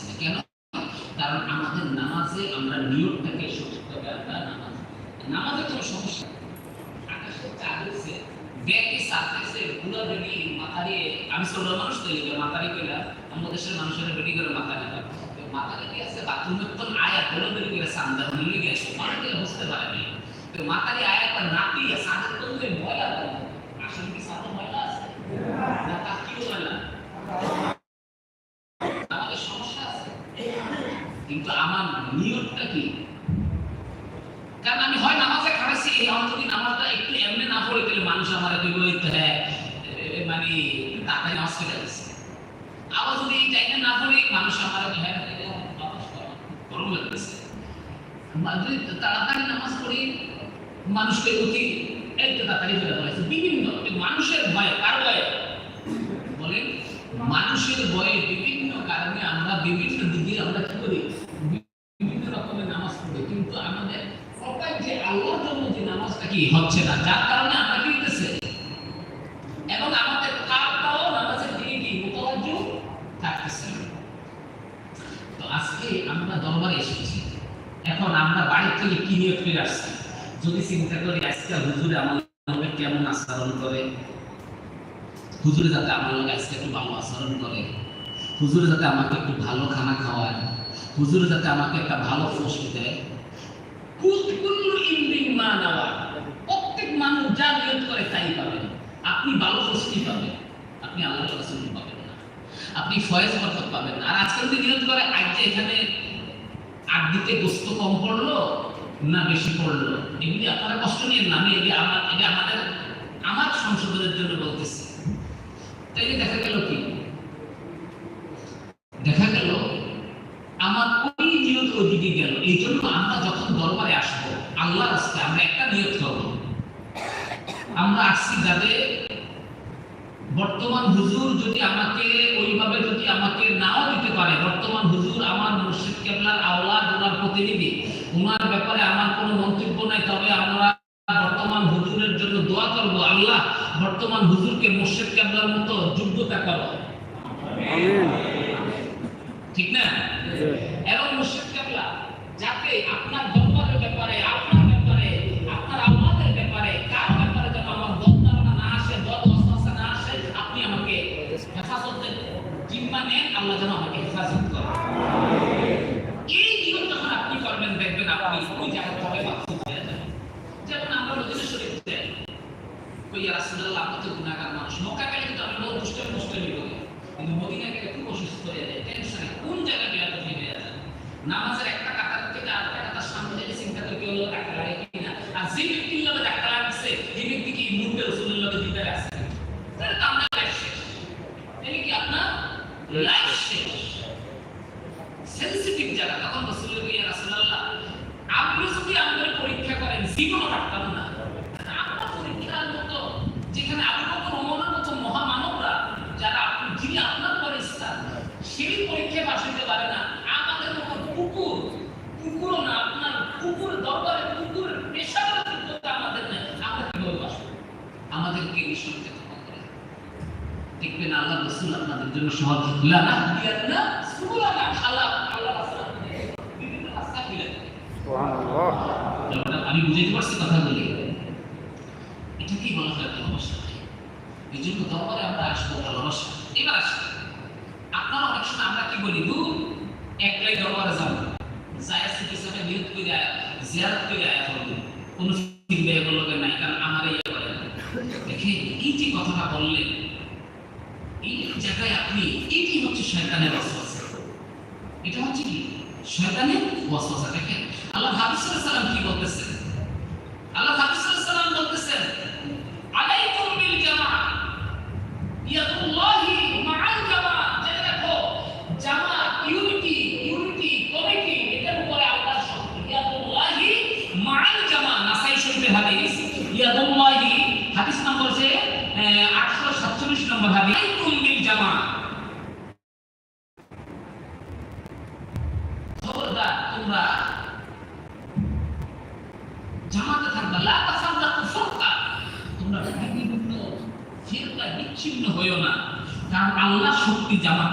না কেন? কারণ আমাদের নামাজে আমরা নিয়মটাকে সঠিকভাবে আমরা নামাজ নামাজে কোনো সমস্যা নেই। আকাশে চাঁদ হয়েছে ব্যাগে সাথেছে পুরো বেডি মাথা দিয়ে আমি ছোট মানুষ তো মাথা বাথরুমের আয়া গেছে? বুঝতে পারে না তো করে। আসলে কি সাদা ময়লা আছে না তা কি ময়লা আমাদের সমস্যা আছে কিন্তু আমার নিয়তটা কি? কারণ আমি হয় নামাজে খারাইছি এই যদি নামাজটা একটু এমনি না পড়ে তাহলে মানুষ আমার এই হ্যাঁ মানে তাড়াতাড়ি নামাজ পড়ে গেছে আবার যদি এই টাইমে না পড়ে মানুষ আমার হ্যাঁ বাতাস করা, গরম লাগতেছে। তাড়াতাড়ি নামাজ পড়ি মানুষকে অতি এই তো তাড়াতাড়ি পড়ে বলেছে বিভিন্ন মানুষের ভয়ে কার ভয়ে? বলেন মানুষের ভয়ে বিভিন্ন কারণে আমরা বিভিন্ন দিকে আমরা কি করি বিভিন্ন রকমের নামাজ পড়ি কিন্তু আমাদের সবাই যে আল্লাহর জন্য যে নামাজটা কি হচ্ছে না? যার কারণে আমরা কি হইতেছে এবং আমাদের কাপটাও নামাজের দিকে কি মুতওয়াজ্জ থাকতেছে? তো আজকে আমরা দরবারে এসেছি। এখন আমরা বাড়ি থেকে কি নিয়ে ফিরে আসছি? যদি চিন্তা করি, আজকে হুজুরে লগে কেমন আচরণ করে? হুজুরে যাতে আমার লগে আজকে একটু ভালো আচরণ করে? হুজুরে যাতে আমাকে একটু ভালো খানা খাওয়ায়? হুজুরে যাতে আমাকে একটা ভালো পোস্ট দেয়? মানুষ যা করে তাই পাবেন, আপনি ভালো ফয়েজ পাবেন আর আজকে করে, আজ এখানে গোস্ত কম পড়ল, না বেশি পড়ল, এগুলি আপনারা কষ্ট নিয়ে না। আমার এটা আমাদের, আমার সংশোধনের জন্য বলতেছি। তাইলে দেখা গেল কি? দেখা গেল, আমার ওই নিয়ত এই জন্য আমরা যখন দরবারে আল্লাহ রাস্তায় আমরা একটা নিয়ত করব। আমরা আসছি যাতে বর্তমান হুজুর যদি আমাকে ওইভাবে যদি আমাকে নাও দিতে পারে, বর্তমান হুজুর আমার মুর্শিদ কেবলার আওলাদ, ওনার প্রতিনিধি, ওনার ব্যাপারে আমার কোনো মন্তব্য নাই, তবে আমরা বর্তমান হুজুরের জন্য দোয়া করব, আল্লাহ বর্তমান হুজুরকে মুর্শিদ কেবলার মতো যোগ্যতা করো। ঠিক রাসূলুল্লাহ আপনি তো গুনাহগার মানুষ। মক্কা গেলে কিন্তু আমরা দুষ্ট করি কিন্তু মদিনা গেলে খুব অসুস্থ হয়ে যায় টেনশনে কোন হয়ে যায় নামাজের একটা কাতার থেকে আরেকটা কাতার সামনে যেতে চিন্তা করে কেউ ডাক্তার লাগে কিনা আর যে লগে ডাক্তার এই ব্যক্তি কি মুহূর্তে দিদারে আছে? তাহলে তো আমরা লাইফ শেষ। তাহলে কি আপনার লাইফ শেষ। সেন্সিটিভ জায়গা তখন ইয়া রাসূলুল্লাহ। আপনি যদি আমাদের পরীক্ষা করেন জীবনও পারতাম না। আপনার যেখানে আবু বকর ওমরের মতো মহামানবরা যারা যিনি আপনার পরে সেই পরীক্ষায় পাশ হইতে পারে না। আমাদের মতো কুকুর কুকুরও না আপনার কুকুর দরবারে কুকুরের পেশাগত যোগ্যতা আমাদের নেই আমরা কীভাবে বাস করে দেখবেন আল্লাহ রসুল আপনাদের জন্য সহজ। লানা দিয়ান্না সুবুলানা আল্লাহ বিভিন্ন রাস্তা খুলে আমি বুঝাইতে পারছি কথাগুলি। বলা হয় ভালোবাসা এই জন্য দরবারে আমরা আসব ভালোবাসা এবার আসব আপনারা অনেক সময় আমরা কি বলি দূর একলাই দরবারে যাব যায় সিটি সাথে নিয়ত করে জিয়ারত করে আয়া করব কোনো লোকের নাই কারণ আমার ইয়ে করে। দেখেন এই যে কথাটা বললেন এই জায়গায় আপনি এটি হচ্ছে শয়তানের ওয়াসওয়াসা এটা হচ্ছে কি শয়তানের ওয়াসওয়াসা দেখেন আল্লাহ হাবিব সাল্লাল্লাহু কি বলতেছেন হাদিস। ইয়াদুল্লাহি হাদিস নম্বর আটশো সাতচল্লিশ নম্বর হাদিস। আলাইকুম বিল জামাআ খবরদার, তোমরা জামাতে থাকবা। লা তাফাররাকু ফারকা। তোমরা বিভিন্ন ফিরকা বিচ্ছিন্ন হইও না। কারণ আল্লাহ শক্তি জামাতে